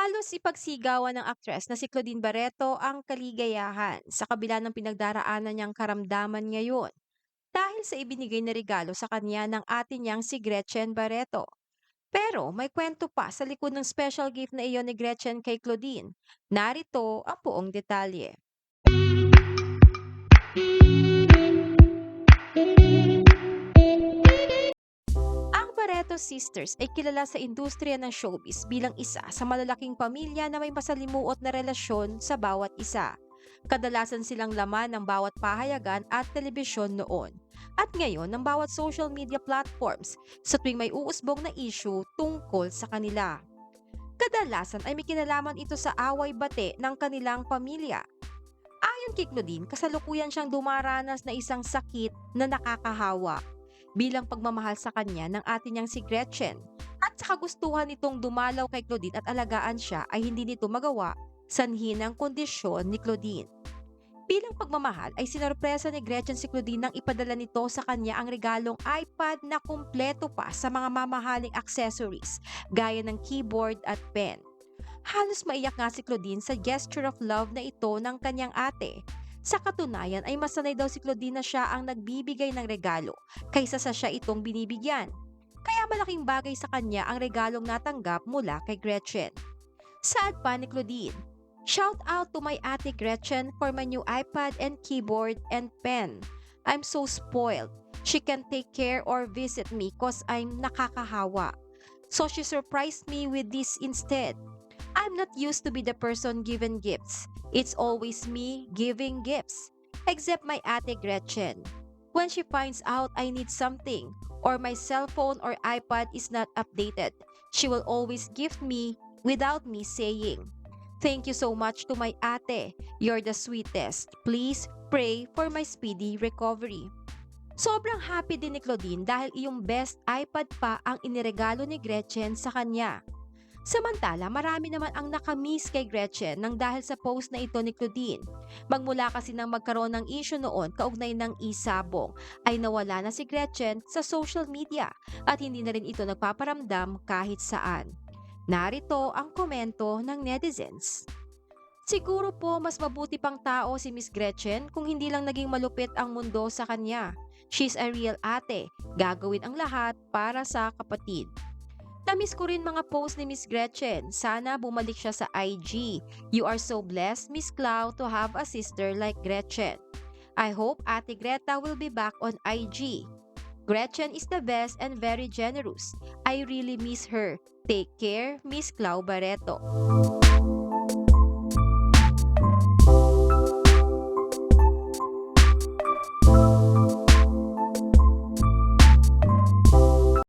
Halos ipagsigawan ng aktres na si Claudine Barreto ang kaligayahan sa kabila ng pinagdaraanan niyang karamdaman ngayon dahil sa ibinigay na regalo sa kanya ng ate niyang si Gretchen Barreto. Pero may kwento pa sa likod ng special gift na iyon ni Gretchen kay Claudine. Narito ang buong detalye. Barreto Sisters ay kilala sa industriya ng showbiz bilang isa sa malalaking pamilya na may masalimuot na relasyon sa bawat isa. Kadalasan silang laman ng bawat pahayagan at telebisyon noon. At ngayon ng bawat social media platforms sa tuwing may uusbong na issue tungkol sa kanila. Kadalasan ay may kinalaman ito sa away bate ng kanilang pamilya. Ayon kay Claudine, kasalukuyan siyang dumaranas na isang sakit na nakakahawa bilang pagmamahal sa kanya ng ate niyang si Gretchen. At sa kagustuhan nitong dumalaw kay Claudine at alagaan siya ay hindi nito magawa sanhi ng kondisyon ni Claudine. Bilang pagmamahal ay sinorpresa ni Gretchen si Claudine nang ipadala nito sa kanya ang regalong iPad na kumpleto pa sa mga mamahaling accessories gaya ng keyboard at pen. Halos maiyak nga si Claudine sa gesture of love na ito ng kanyang ate. Sa katunayan ay masanay daw si Claudine siya ang nagbibigay ng regalo kaysa sa siya itong binibigyan. Kaya malaking bagay sa kanya ang regalong natanggap mula kay Gretchen. Saad pa ni Claudine, Shout out to my ate Gretchen for my new iPad and keyboard and pen. I'm so spoiled. She can take care or visit me cause I'm nakakahawa. So she surprised me with this instead. I'm not used to be the person given gifts. It's always me giving gifts. Except my ate Gretchen. When she finds out I need something or my cell phone or iPad is not updated, she will always gift me without me saying. Thank you so much to my ate. You're the sweetest. Please pray for my speedy recovery. Sobrang happy din ni Claudine dahil iyong best iPad pa ang iniregalo ni Gretchen sa kanya. Samantala, marami naman ang nakamiss kay Gretchen nang dahil sa post na ito ni Claudine. Magmula kasi nang magkaroon ng issue noon kaugnay ng isabong, ay nawala na si Gretchen sa social media at hindi na rin ito nagpaparamdam kahit saan. Narito ang komento ng netizens. Siguro po mas mabuti pang tao si Miss Gretchen kung hindi lang naging malupit ang mundo sa kanya. She's a real ate. Gagawin ang lahat para sa kapatid. Namiss ko rin mga post ni Miss Gretchen. Sana bumalik siya sa IG. You are so blessed, Miss Clau, to have a sister like Gretchen. I hope Ate Greta will be back on IG. Gretchen is the best and very generous. I really miss her. Take care, Miss Clau Barreto.